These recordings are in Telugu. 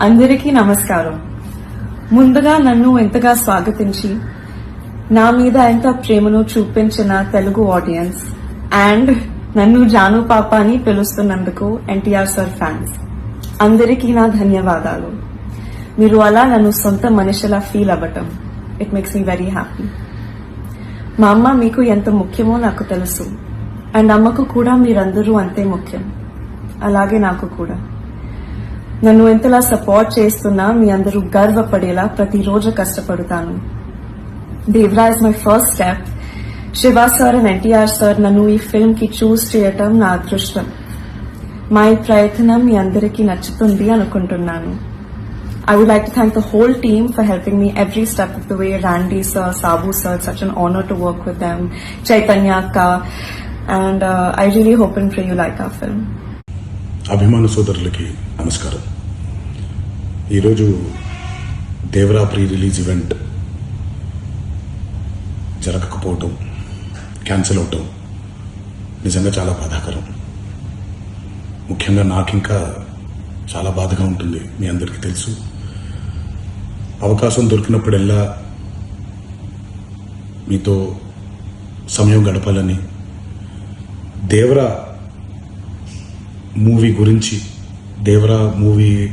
అందరికీ నమస్కారం. ముందుగా నన్ను ఎంతగా స్వాగతించి నా మీద ఎంత ప్రేమను చూపించిన తెలుగు ఆడియన్స్ అండ్ నన్ను జాను పాప అని పిలుస్తున్నందుకు ఎన్టీఆర్ సార్ ఫ్యాన్స్ అందరికీ నా ధన్యవాదాలు. మీరు అలా నన్ను సొంత మనిషిలా ఫీల్ అవ్వటం it makes me very happy మా అమ్మ మీకు ఎంత ముఖ్యమో నాకు తెలుసు అండ్ అమ్మకు కూడా మీరందరూ అంతే ముఖ్యం. అలాగే నాకు కూడా. నన్ను ఎంతలా సపోర్ట్ చేస్తున్నా మీ అందరూ గర్వపడేలా ప్రతిరోజు కష్టపడతాను. Devara is my first step Shiva sir and NTR sir నన్ను ఈ ఫిల్మ్కి చూస్ చేయటం నా అదృష్టం. మా ఈ ప్రయత్నం మీ అందరికీ నచ్చుతుంది అనుకుంటున్నాను. I would like to thank the whole team for helping me every step of the way Randy sir Sabu sir such an honour to work with them Chaitanya అక్క and I really hope and for you like a film అభిమాన సోదరులకి నమస్కారం. ఈరోజు దేవరా ప్రీ రిలీజ్ ఈవెంట్ జరగకపోవటం క్యాన్సిల్ అవటం నిజంగా చాలా బాధాకరం. ముఖ్యంగా నాకు ఇంకా చాలా బాధగా ఉంటుంది మీ అందరికీ తెలుసు. అవకాశం దొరికినప్పుడల్లా మీతో సమయం గడపాలని దేవరా మూవీ గురించి దేవరా మూవీ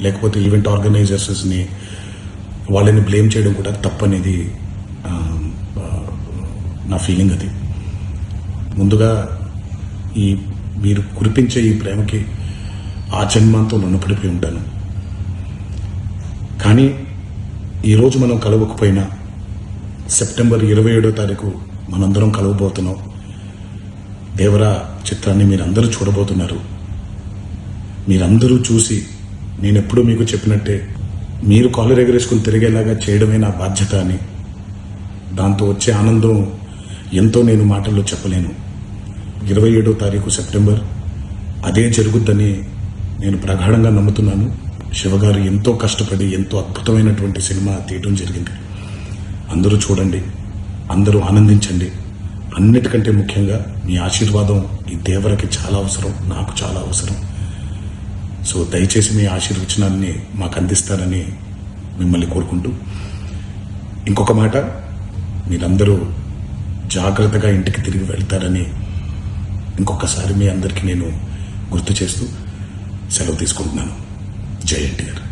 లేకపోతే ఈవెంట్ ఆర్గనైజర్స్ని వాళ్ళని బ్లేమ్ చేయడం కూడా తప్పనేది నా ఫీలింగ్ అది. ముందుగా ఈ మీరు కురిపించే ఈ ప్రేమకి ఆ జన్మంతో రుణపడిపోయి ఉంటాను. కానీ ఈరోజు మనం కలవకపోయినా సెప్టెంబర్ ఇరవై ఏడో తారీఖు మనందరం కలవబోతున్నాం. దేవరా చిత్రాన్ని మీరందరూ చూడబోతున్నారు. మీరందరూ చూసి నేను ఎప్పుడూ మీకు చెప్పినట్టే మీరు కాలర్ ఎగరేసుకుని తిరిగేలాగా చేయడమే నా బాధ్యత అని. దాంతో వచ్చే ఆనందం ఎంతో నేను మాటల్లో చెప్పలేను. ఇరవై ఏడో తారీఖు సెప్టెంబర్ అదే జరుగుద్దని నేను ప్రగాఢంగా నమ్ముతున్నాను. శివగారు ఎంతో కష్టపడి ఎంతో అద్భుతమైనటువంటి సినిమా తీయడం జరిగింది. అందరూ చూడండి అందరూ ఆనందించండి. అన్నిటికంటే ముఖ్యంగా మీ ఆశీర్వాదం ఈ దేవరకి చాలా అవసరం నాకు చాలా అవసరం. సో దయచేసి మీ ఆశీర్వచనాన్ని మాకు అందిస్తారని మిమ్మల్ని కోరుకుంటూ ఇంకొక మాట మీరందరూ జాగ్రత్తగా ఇంటికి తిరిగి వెళ్తారని ఇంకొకసారి మీ అందరికీ నేను గుర్తు చేస్తూ సెలవు తీసుకుంటున్నాను. జై ఎన్టీఆర్.